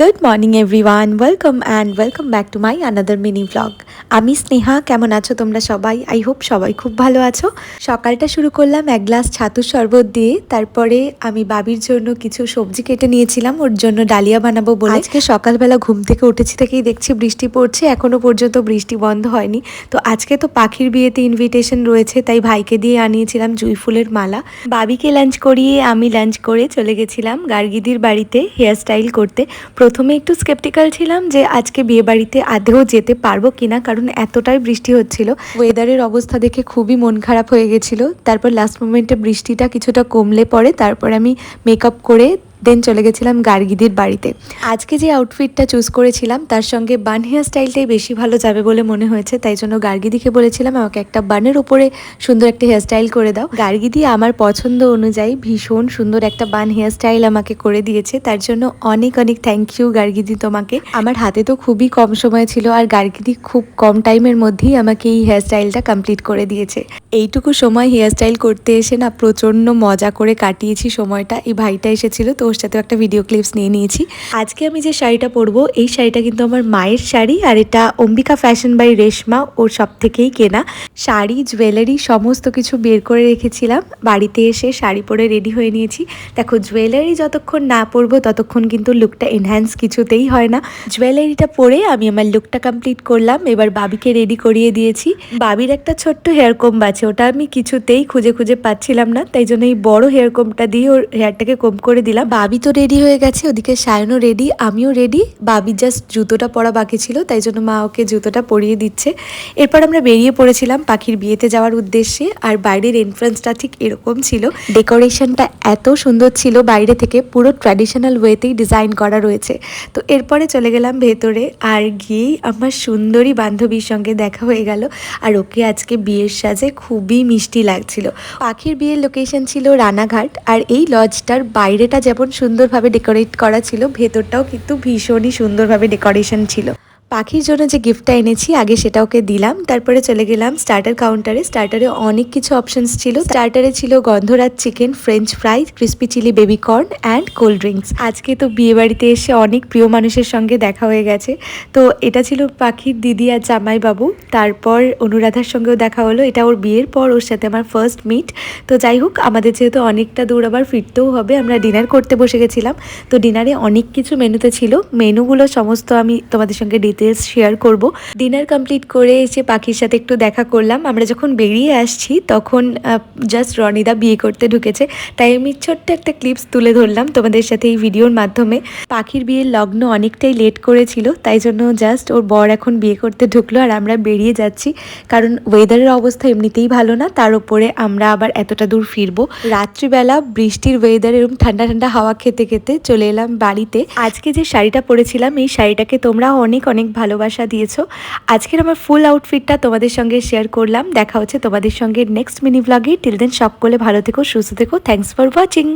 Good morning everyone welcome and welcome back to my another mini vlog আমি স্নেহা, কেমন আছো তোমরা সবাই? আই হোপ সবাই খুব ভালো আছো। সকালটা শুরু করলাম এক গ্লাস ছাতুর শরবত দিয়ে। তারপরে আমি বাবির জন্য কিছু সবজি কেটে নিয়েছিলাম। ওর জন্য ডালিয়া বানাবো বলে। আজকে সকালবেলা ঘুম থেকে উঠেছি থেকেই দেখছি বৃষ্টি পড়ছে। এখনও পর্যন্ত বৃষ্টি বন্ধ হয়নি। তো আজকে তো পাখির বিয়েতে ইনভিটেশন রয়েছে, তাই ভাইকে দিয়ে আনিয়েছিলাম জুই ফুলের মালা। বাবিকে লাঞ্চ করিয়ে আমি লাঞ্চ করে চলে গেছিলাম গার্গিদির বাড়িতে হেয়ার স্টাইল করতে। প্রথমে একটু স্কেপটিক্যাল ছিলাম যে আজকে বিয়ে বাড়িতে আদেও যেতে পারব কিনা, কারণ এতটাই বৃষ্টি হচ্ছিল। ওয়েদারের অবস্থা দেখে খুবই মন খারাপ হয়ে গেছিল। তারপর লাস্ট মোমেন্টে বৃষ্টিটা কিছুটা কমলে পরে, তারপর আমি মেকআপ করে দেন চলে গেছিলাম গার্গিদির বাড়িতে। আজকে যে আউটফিটটা চুজ করেছিলাম, তার সঙ্গে বান হেয়ার স্টাইলটাই বেশি ভালো যাবে বলে মনে হয়েছে, তাই জন্য গার্গিদিকে বলেছিলাম, আমাকে একটা বানের উপরে সুন্দর একটা হেয়ার স্টাইল করে দাও। গার্গিদি আমার পছন্দ অনুযায়ী ভীষণ সুন্দর একটা বান হেয়ার স্টাইল আমাকে করে দিয়েছে, তার জন্য অনেক অনেক থ্যাংক ইউ গার্গিদি তোমাকে। আমার হাতে তো খুবই কম সময় ছিল আর গার্গিদি খুব কম টাইমের মধ্যেই আমাকে এই হেয়ার স্টাইলটা কমপ্লিট করে দিয়েছে। এইটুকু সময় হেয়ার স্টাইল করতে এসে না প্রচণ্ড মজা করে কাটিয়েছি সময়টা। এই ভাইটা এসেছিল, তো ওর সাথেও একটা ভিডিও ক্লিপস নিয়ে নিয়েছি। আজকে আমি যে শাড়িটা পরবো, এই শাড়িটা কিন্তু আমার মায়ের শাড়ি আর এটা অম্বিকা ফ্যাশন বাই রেশমা, ওর সব থেকেই কেনা। শাড়ি জুয়েলারি সমস্ত কিছু বের করে রেখেছিলাম। বাড়িতে এসে শাড়ি পরে রেডি হয়ে নিয়েছি। দেখো জুয়েলারি যতক্ষণ না পরবো, ততক্ষণ কিন্তু লুকটা এনহ্যান্স কিছুতেই হয় না। জুয়েলারিটা পরে আমি আমার লুকটা কমপ্লিট করলাম, এবার বাবিকে রেডি করিয়ে দিয়েছি। বাবির একটা ছোট্ট হেয়ার কম্ব আছে, ওটা আমি কিছুতেই খুঁজে খুঁজে পাচ্ছিলাম না, তাই জন্য এই বড় হেয়ার কমটা দিয়ে ওর হেয়ারটাকে কম করে দিলাম। বাবি তো রেডি হয়ে গেছে, ওদিকে সায়নও রেডি আমিও রেডি বাবি জাস্ট জুতোটা পরা বাকি ছিল, তাই জন্য মা ওকে জুতোটা পরিয়ে দিচ্ছে। এরপর আমরা বেরিয়ে পড়েছিলাম পাখির বিয়েতে যাওয়ার উদ্দেশ্যে, আর বাইরের এন্ট্রান্সটা ঠিক এরকম ছিল। ডেকোরেশনটা এত সুন্দর ছিল বাইরে থেকে, পুরো ট্র্যাডিশনাল ওয়েতেই ডিজাইন করা রয়েছে। তো এরপরে চলে গেলাম ভেতরে, আর গিয়েই আমার সুন্দরী বান্ধবীর সঙ্গে দেখা হয়ে গেল, আর ওকে আজকে বিয়ের সাজে খুবই মিষ্টি লাগছিল। পাখির বিয়ের লোকেশন ছিল রানাঘাট, আর এই লজটার বাইরেটা যেমন সুন্দরভাবে ডেকোরেট করা ছিল ভেতরটাও কিন্তু ভীষণই সুন্দরভাবে ডেকোরেশন ছিল। পাখির জন্য যে গিফটটা এনেছি, আগে সেটা ওকে দিলাম, তারপরে চলে গেলাম স্টার্টার কাউন্টারে স্টার্টারে অনেক কিছু অপশনস ছিল। স্টার্টারে ছিল Gondhoraj chicken french fry crispy chilli baby corn and cold drinks আজকে তো বিয়ে বাড়িতে এসে অনেক প্রিয় মানুষের সঙ্গে দেখা হয়ে গেছে। তো এটা ছিল পাখির দিদি আর জামাইবাবু। তারপর অনুরাধার সঙ্গেও দেখা হলো। এটা ওর বিয়ের পর ওর সাথে আমার ফার্স্ট মিট তো যাই হোক, আমাদের যেহেতু অনেকটা দূর, আবার ফিরতেও হবে। আমরা ডিনার করতে বসে গেছিলাম। তো ডিনারে অনেক কিছু মেনুতে ছিল। মেনুগুলো সমস্ত আমি তোমাদের সঙ্গে ডিটেলস শেয়ার করব। ডিনার কমপ্লিট করে এসে পাখির সাথে একটু দেখা করলাম। আমরা যখন বেরিয়ে আসছি, তখন জাস্ট রনিদা বিয়ে করতে ঢুকেছে। তাই আমি ছোট্ট একটা ক্লিপস তুলে ধরলাম তোমাদের সাথে এই ভিডিওর মাধ্যমে। পাখির বিয়ের লগ্ন অনেকটাই লেট করেছিল, তাই জন্য জাস্ট ওর বর এখন বিয়ে করতে ঢুকলো আর আমরা বেরিয়ে যাচ্ছি। কারণ ওয়েদারের অবস্থা এমনিতেই ভালো না, তার উপরে আমরা আবার এতটা দূর ফিরবো। রাত্রিবেলা বৃষ্টির ওয়েদার এরকম ঠান্ডা ঠান্ডা হাওয়া খেতে খেতে চলে এলাম বাড়িতে। আজকে যে শাড়িটা পরেছিলাম, এই শাড়িটাকে তোমরা অনেক অনেক ভালোবাসা দিয়েছ। আজকের আমার ফুল আউটফিটটা তোমাদের সঙ্গে শেয়ার করলাম। দেখা হচ্ছে তোমাদের সঙ্গে নেক্সট মিনি ব্লগে টিল দেন সকলে ভালো থেকো, সুস্থ থেকো। Thanks for watching